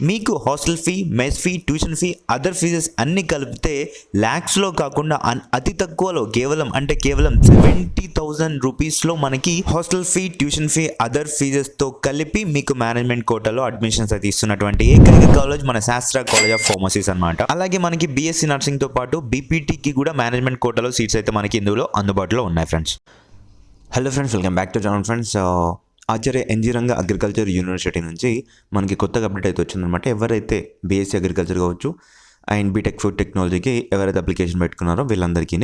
మీకు hostel fee mess fee tuition fee other fees అన్ని కలిపితే ల్యాక్స్లో కాకుండా అన్- అతి తక్కువలో కేవలం అంటే కేవలం సెవెంటీ థౌజండ్ రూపీస్లో మనకి hostel fee tuition fee other ఫీజెస్తో కలిపి మీకు మేనేజ్మెంట్ కోటాలో అడ్మిషన్స్ అయితే ఇస్తున్నటువంటి ఏకైక కాలేజ్ మన శాస్త్ర కాలేజ్ ఆఫ్ ఫార్మసీస్ అనమాట అలాగే మనకి బీఎస్సీ నర్సింగ్తో పాటు బీపీటీకి కూడా మేనేజ్మెంట్ కోటాలో సీట్స్ అయితే మనకి ఇందులో అందుబాటులో ఉన్నాయి friends hello friends welcome back to John friends Acharya N G Ranga agriculture university నుంచి మనకి కొత్తగా అప్డేట్ అయితే వచ్చిందనమాట ఎవరైతే బీఎస్సీ అగ్రికల్చర్ కావచ్చు అండ్ బీటెక్ ఫుడ్ టెక్నాలజీకి ఎవరైతే అప్లికేషన్ పెట్టుకున్నారో వీళ్ళందరికీ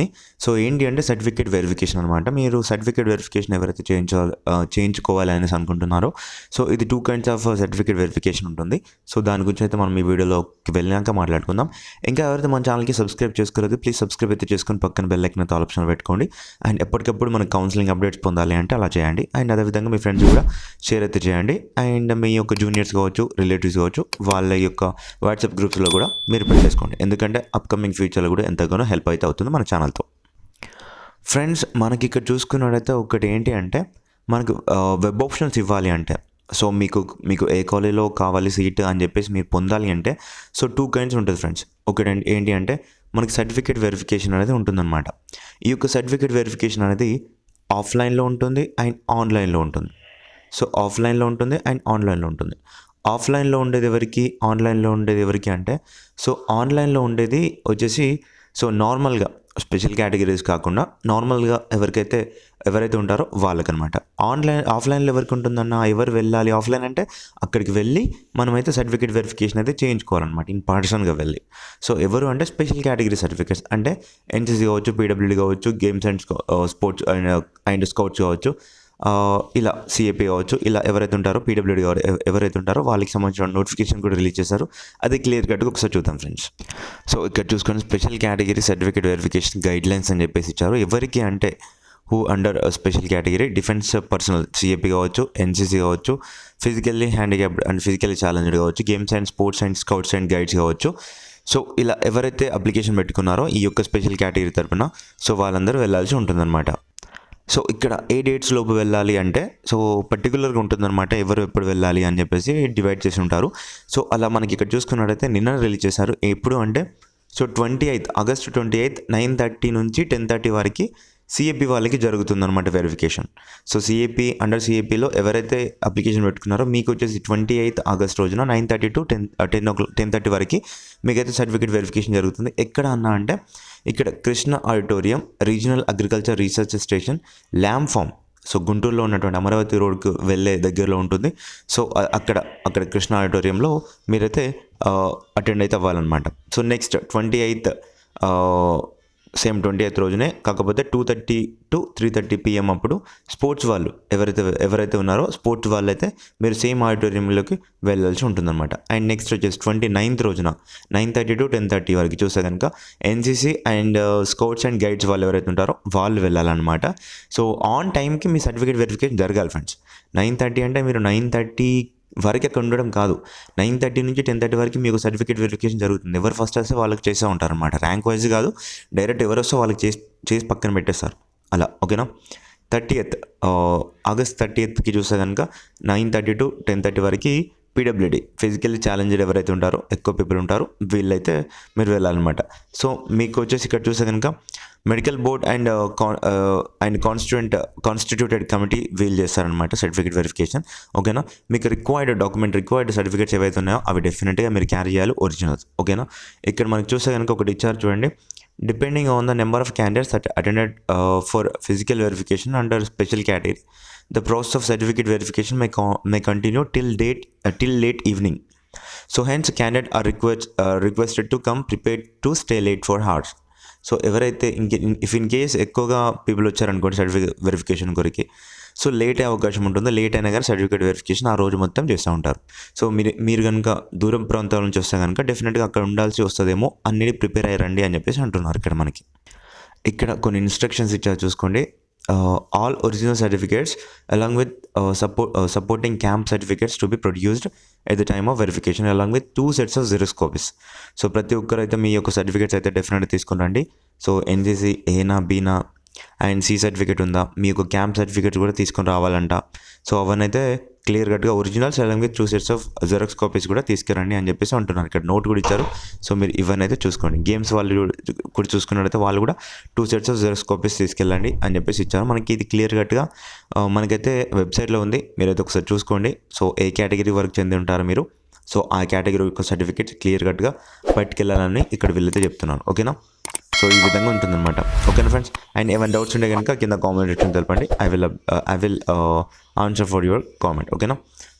సో ఏంటి అంటే సర్టిఫికేట్ వెరిఫికేషన్ అనమాట మీరు సర్టిఫికేట్ వెరిఫికేషన్ ఎవరైతే చేయించాలి చేయించుకోవాలి అనేసి అనుకుంటున్నారో సో ఇది two kinds of certificate verification ఉంటుంది. సో దాని గురించి అయితే మనం ఈ వీడియోలోకి వెళ్ళాక మాట్లాడుకుందాం. ఇంకా ఎవరైతే మన ఛానల్కి సబ్స్క్రైబ్ చేసుకోలేదు ప్లీజ్ సబ్స్క్రైబ్ అయితే చేసుకొని పక్కన బెల్ ఎక్కిన ఆప్షన్ పెట్టుకోండి. అండ్ ఎప్పటికప్పుడు మనకు కౌన్సిలింగ్ అప్డేట్స్ పొందాలి అంటే అలా చేయండి. అండ్ అదేవిధంగా మీ ఫ్రెండ్స్ కూడా షేర్ అయితే చేయండి. అండ్ మీ యొక్క జూనియర్స్ కావచ్చు రిలేటివ్స్ కావచ్చు వాళ్ళ యొక్క వాట్సాప్ గ్రూప్స్లో కూడా మీరు పెట్టేసుకోండి ఎందుకంటే అప్కమింగ్ ఫ్యూచర్లో కూడా ఎంతగానో హెల్ప్ అయితే అవుతుంది మన ఛానల్తో ఫ్రెండ్స్ మనకి ఇక్కడ చూసుకున్నట్టయితే ఒకటి ఏంటి అంటే మనకు వెబ్ ఆప్షన్స్ ఇవ్వాలి అంటే. సో మీకు మీకు ఏ కాలేజీలో కావాలి సీట్ అని చెప్పేసి మీరు పొందాలి అంటే సో టూ కైండ్స్ ఉంటుంది ఫ్రెండ్స్ ఒకటి ఏంటి- ఏంటి అంటే మనకి సర్టిఫికేట్ వెరిఫికేషన్ అనేది ఉంటుందన్నమాట. ఈ యొక్క సర్టిఫికేట్ వెరిఫికేషన్ అనేది ఆఫ్లైన్లో ఉంటుంది అండ్ ఆన్లైన్లో ఉంటుంది. సో ఆఫ్లైన్లో ఉంటుంది అండ్ ఆన్లైన్లో ఉంటుంది. ఆఫ్లైన్లో ఉండేది ఎవరికి? ఆన్లైన్లో ఉండేది ఎవరికి అంటే సో ఆన్లైన్లో ఉండేది వచ్చేసి సో నార్మల్గా స్పెషల్ కేటగిరీస్ కాకుండా నార్మల్గా ఎవరికైతే ఎవరైతే ఉంటారో వాళ్ళకనమాట. ఆన్లైన్ ఆఫ్లైన్లో ఎవరికి ఉంటుందన్న ఎవరు వెళ్ళాలి? ఆఫ్లైన్ అంటే అక్కడికి వెళ్ళి మనమైతే సర్టిఫికేట్ వెరిఫికేషన్ అయితే చేయించుకోవాలన్నమాట ఇన్ పర్సన్గా వెళ్ళి. సో ఎవరు అంటే స్పెషల్ కేటగిరీ సర్టిఫికేట్స్ అంటే ఎన్సీసీ కావచ్చు పీడబ్ల్యూడీ కావచ్చు games and sports and and scouts కావచ్చు ఇలా సిఏపీ కావచ్చు ఇలా ఎవరైతే ఉంటారో పీడబ్ల్యూడీ ఎవరైతే ఉంటారో వాళ్ళకి సంబంధించిన నోటిఫికేషన్ కూడా రిలీజ్ చేశారు. అది క్లియర్ కట్గా ఒకసారి చూద్దాం ఫ్రెండ్స్ సో ఇక్కడ చూసుకొని special category certificate verification guidelines అని చెప్పేసి ఇచ్చారు. ఎవరికి అంటే who under special category defence personnel CAP కావచ్చు ఎన్సీసీ కావచ్చు physically handicapped and physically challenged కావచ్చు games and sports and scouts and guides కావచ్చు. సో ఇలా ఎవరైతే అప్లికేషన్ పెట్టుకున్నారో ఈ యొక్క స్పెషల్ కేటగిరీ తరపున సో వాళ్ళందరూ వెళ్ళాల్సి ఉంటుందన్నమాట. సో ఇక్కడ ఏ డేట్స్ లోపు వెళ్ళాలి అంటే సో పర్టికులర్గా ఉంటుందన్నమాట ఎవరు ఎప్పుడు వెళ్ళాలి అని చెప్పేసి డివైడ్ చేసి ఉంటారు. సో అలా మనకి ఇక్కడ చూసుకున్నట్టయితే నిన్న రిలీజ్ చేశారు. ఎప్పుడు అంటే so twenty eighth August twenty eighth nine thirty నుంచి టెన్ థర్టీ వరకు సిఏపి వాళ్ళకి జరుగుతుందన్నమాట వెరిఫికేషన్ సో సిఏపి అండర్ సిఏపిలో ఎవరైతే అప్లికేషన్ పెట్టుకున్నారో మీకు వచ్చేసి ట్వంటీ ఎయిత్ ఆగస్ట్ రోజున nine thirty to ten ten oh ten thirty వరకు మీకైతే సర్టిఫికేట్ వెరిఫికేషన్ జరుగుతుంది. ఎక్కడ అన్నా అంటే ఇక్కడ Krishna auditorium regional agriculture research station Lam farm so గుంటూరులో ఉన్నటువంటి అమరావతి రోడ్కు వెళ్ళే దగ్గరలో ఉంటుంది. సో అక్కడ అక్కడ కృష్ణ ఆడిటోరియంలో మీరైతే uh, అటెండ్ అయితే అవ్వాలన్నమాట. So next twenty eighth same twenty eighth రోజునే కాకపోతే two thirty to three thirty PM అప్పుడు స్పోర్ట్స్ వాళ్ళు ఎవరైతే ఎవరైతే ఉన్నారో స్పోర్ట్స్ వాళ్ళు అయితే మీరు సేమ్ ఆడిటోరియంలోకి వెళ్ళాల్సి ఉంటుందన్నమాట. అండ్ నెక్స్ట్ వచ్చేసి ట్వంటీ నైన్త్ రోజున nine thirty to ten thirty వరకు చూస్తే కనుక NCC and uh, scouts and guides వాళ్ళు ఎవరైతే ఉంటారో వాళ్ళు వెళ్ళాలన్నమాట. సో ఆన్ టైంకి మీ సర్టిఫికేట్ వెరిఫికేషన్ జరగాలి ఫ్రెండ్స్ నైన్ థర్టీ అంటే మీరు నైన్ థర్టీ వరకు అక్కడ ఉండడం కాదు. నైన్ థర్టీ నుంచి టెన్ థర్టీ వరకు మీకు సర్టిఫికేట్ వెరిఫికేషన్ జరుగుతుంది. ఎవరు ఫస్ట్ వస్తే వాళ్ళకి చేస్తూ ఉంటారన్నమాట. ర్యాంక్ వైజ్ కాదు డైరెక్ట్ ఎవరు వస్తే వాళ్ళకి చేసి చేసి పక్కన పెట్టేస్తారు. అలా ఓకేనా? థర్టీ ఎయిత్ ఆగస్ట్ థర్టీ ఎత్కి చూస్తే కనుక nine thirty to ten thirty వరకు పీడబ్ల్యూడి ఫిజికల్లీ ఛాలెంజ్డ్ ఎవరైతే ఉంటారో ఎక్కువ పీపుల్ ఉంటారో వీళ్ళైతే మీరు వెళ్ళాలన్నమాట. సో మీకు వచ్చేసి ఇక్కడ చూస్తే కనుక medical board and uh, uh, and constituent constituted committee will చేస్తారనమాట సర్టిఫికేట్ వెరిఫికేషన్. ఓకేనా? మీకు రిక్వైర్డ్ డాక్యుమెంట్ రిక్వైర్డ్ సర్టిఫికేట్స్ ఏవైతే ఉన్నాయో అవి డెఫినెట్గా మీరు క్యారీ చేయాలి ఒరిజినల్స్ ఓకేనా? ఇక్కడ మనకి చూస్తే కనుక ఒకటి ఇచ్చారు చూడండి. Depending on the number of candidates at attended for physical verification under special category the process of certificate verification my co- continue till date till late evening so hence candidate are request requested to come requested to stay late for hours so ఎవరైతే ఇంకే if in case ఎక్కువగా people వచ్చారనుకోండి certificate verification కొరికి. So late అయ్యే అవకాశం ఉంటుందో. Late అయినా కానీ సర్టిఫికేట్ వెరిఫికేషన్ ఆ రోజు మొత్తం చేస్తూ ఉంటారు. సో మీరు మీరు కనుక దూరం ప్రాంతాల నుంచి వస్తే కనుక డెఫినెట్గా అక్కడ ఉండాల్సి వస్తుందేమో అన్నిటి ప్రిపేర్ అయ్యారండి అని చెప్పేసి అంటున్నారు ఇక్కడ మనకి. ఇక్కడ కొన్ని ఇన్స్ట్రక్షన్స్ ఇచ్చారు చూసుకోండి. All original certificates along with support supporting camp certificates to be produced at the time of verification along with two sets of xerox copies so ప్రతి ఒక్కరైతే మీ యొక్క సర్టిఫికేట్స్ అయితే డెఫినెట్గా తీసుకుని రండి సో ఎన్సీసీ ఏనా బీనా అండ్ సి సర్టిఫికేట్ ఉందా? మీ యొక్క క్యాంప్ సర్టిఫికేట్ కూడా తీసుకొని రావాలంట. సో అవన్నైతే క్లియర్ కట్గా ఒరిజినల్స్ అలాగే two sets of xerox copies కూడా తీసుకురండి అని చెప్పేసి అంటున్నారు. ఇక్కడ నోట్ కూడా ఇచ్చారు. సో మీరు ఇవన్నీ అయితే చూసుకోండి. గేమ్స్ వాళ్ళు కూడా చూసుకున్నట్టయితే వాళ్ళు కూడా two sets of xerox copies తీసుకెళ్ళండి అని చెప్పేసి ఇచ్చారు. మనకి ఇది క్లియర్ కట్గా మనకైతే వెబ్సైట్లో ఉంది. మీరైతే ఒకసారి చూసుకోండి. సో ఏ కేటగిరీ వరకు చెంది ఉంటారు మీరు? సో ఆ కేటగిరీ యొక్క సర్టిఫికేట్ క్లియర్ కట్గా పట్టుకెళ్ళాలని ఇక్కడ వీళ్ళైతే చెప్తున్నాను ఓకేనా సో ఈ విధంగా ఉంటుందన్నమాట. ఓకేనా ఫ్రెండ్స్ అండ్ ఏమైనా డౌట్స్ ఉంటే కనుక కింద కామెంట్ సెక్షన్ తెలపండి. I will I will answer for your comment ఓకేనా?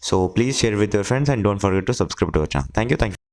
So please share with your friends and don't forget to subscribe to our channel thank you thank you